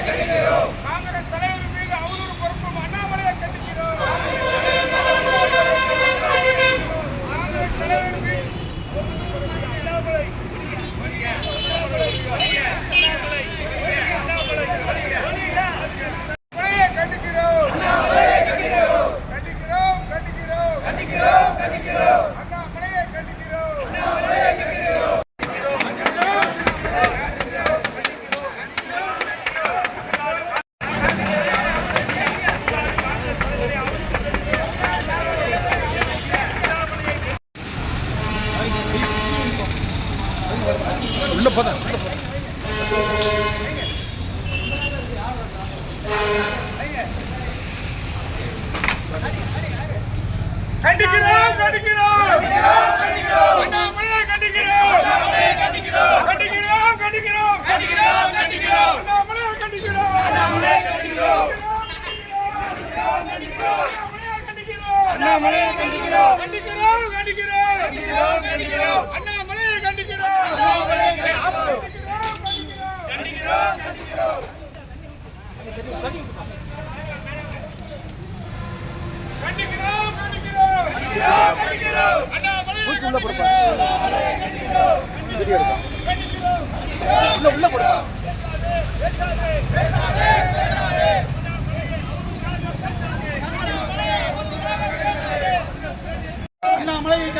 கண்டிக்கிறோம் காங்கிரஸ் தலைவர் மீது அவதூறு பொறுப்பும் அண்ணாமலையை கண்டிக்கிறோம் காங்கிரஸ் தலைவர் மீது அண்ணாமலை அண்ணாமலை அண்ணாமலை அண்ணாமலை கண்டிக்கிறோம் கண்டிக்கிறோம் கண்டிக்கிறோம் கண்டிக்கிறோம் அண்ணாமலையை கண்டிக்கிறோம் கண்டிக்கிறோம் கண்டிக்கிறோம் கண்டிக்கிறோம் அண்ணாமலையை கண்டிக்கிறோம் அண்ணாமலையை கண்டிக்கிறோம் கண்டிக்கிறோம் கண்டிக்கிறோம் கண்டிக்கிறோம் கண்டிக்கிறோம் கண்டிக்கிறோம் அண்ணாமலையை கண்டிக்கிறோம் அண்ணாமலையை கண்டிக்கிறோம் கண்டிக்கிறோம் கண்டிக்கிறோம் கண்டிக்கிறோம் கண்டிக்கிறோம் உள்ள உள்ள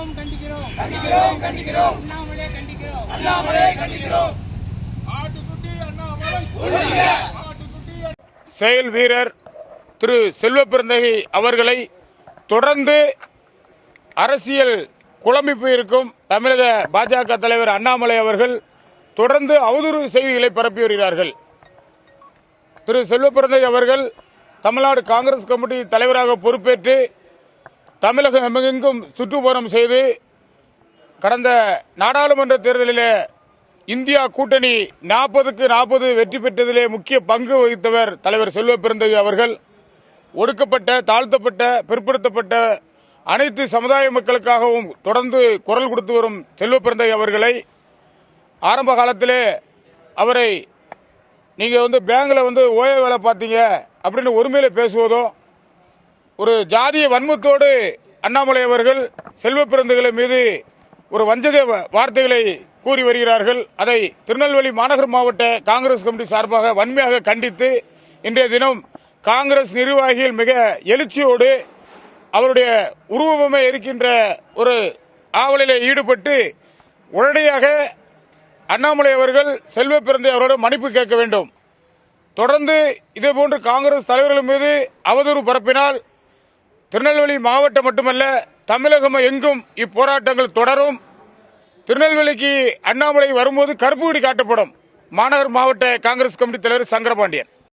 கண்டிக்கிறோம் கண்டிக்கிறோம். கண்டிக்கிறோம் கண்டிக்கிறோம். அண்ணாமலையை கண்டிக்கிறோம். அண்ணாமலையை கண்டிக்கிறோம். ஆட்டுக்குட்டி அண்ணாமலை. ஆட்டுக்குட்டி செயல் வீரர் திரு செல்வப்பெருந்தகை அவர்களை தொடர்ந்து அரசியல் குழம்பி போயிருக்கும் தமிழக பாஜக தலைவர் அண்ணாமலை அவர்கள் தொடர்ந்து அவதூறு செய்திகளை பரப்பி வருகிறார்கள். திரு செல்வப்பெருந்தகை அவர்கள் தமிழ்நாடு காங்கிரஸ் கமிட்டி தலைவராக பொறுப்பேற்று தமிழகம் எங்கெங்கும் சுற்றுப்புறம் செய்து கடந்த நாடாளுமன்ற தேர்தலிலே இந்தியா கூட்டணி நாற்பதுக்கு நாற்பது வெற்றி பெற்றதிலே முக்கிய பங்கு வகித்தவர் தலைவர் செல்வ பெருந்தகை அவர்கள். ஒடுக்கப்பட்ட தாழ்த்தப்பட்ட பிற்படுத்தப்பட்ட அனைத்து சமுதாய மக்களுக்காகவும் தொடர்ந்து குரல் கொடுத்து வரும் செல்வ பெருந்தகை அவர்களை ஆரம்ப காலத்திலே அவரை நீங்கள் வந்து பேங்கில் வந்து ஓய வேலை பார்த்தீங்க அப்படின்னு ஒருமையில் பேசுவதும் ஒரு ஜாதிய வன்மத்தோடு அண்ணாமலை அவர்கள் செல்வ பிறந்துகளை மீது ஒரு வஞ்சக வ- வார்த்தைகளை கூறி வருகிறார்கள். அதை திருநெல்வேலி மாநகர் மாவட்ட காங்கிரஸ் கமிட்டி சார்பாக வன்மையாக கண்டித்து இன்றைய தினம் காங்கிரஸ் நிர்வாகிகள் மிக எழுச்சியோடு அவருடைய உருவமே இருக்கின்ற ஒரு ஆவலில் ஈடுபட்டு உடனடியாக அண்ணாமலை அவர்கள் செல்வ பிறந்தை அவரோட மன்னிப்பு கேட்க வேண்டும். தொடர்ந்து இதேபோன்று காங்கிரஸ் தலைவர்கள் மீது அவதூறு பரப்பினால் திருநெல்வேலி மாவட்டம் மட்டுமல்ல தமிழகம் எங்கும் இப்போராட்டங்கள் தொடரும். திருநெல்வேலிக்கு அண்ணாமலை வரும்போது கருப்பு காட்டப்படும். மாநகர் மாவட்ட காங்கிரஸ் கமிட்டி தலைவர் சங்கரபாண்டியன்.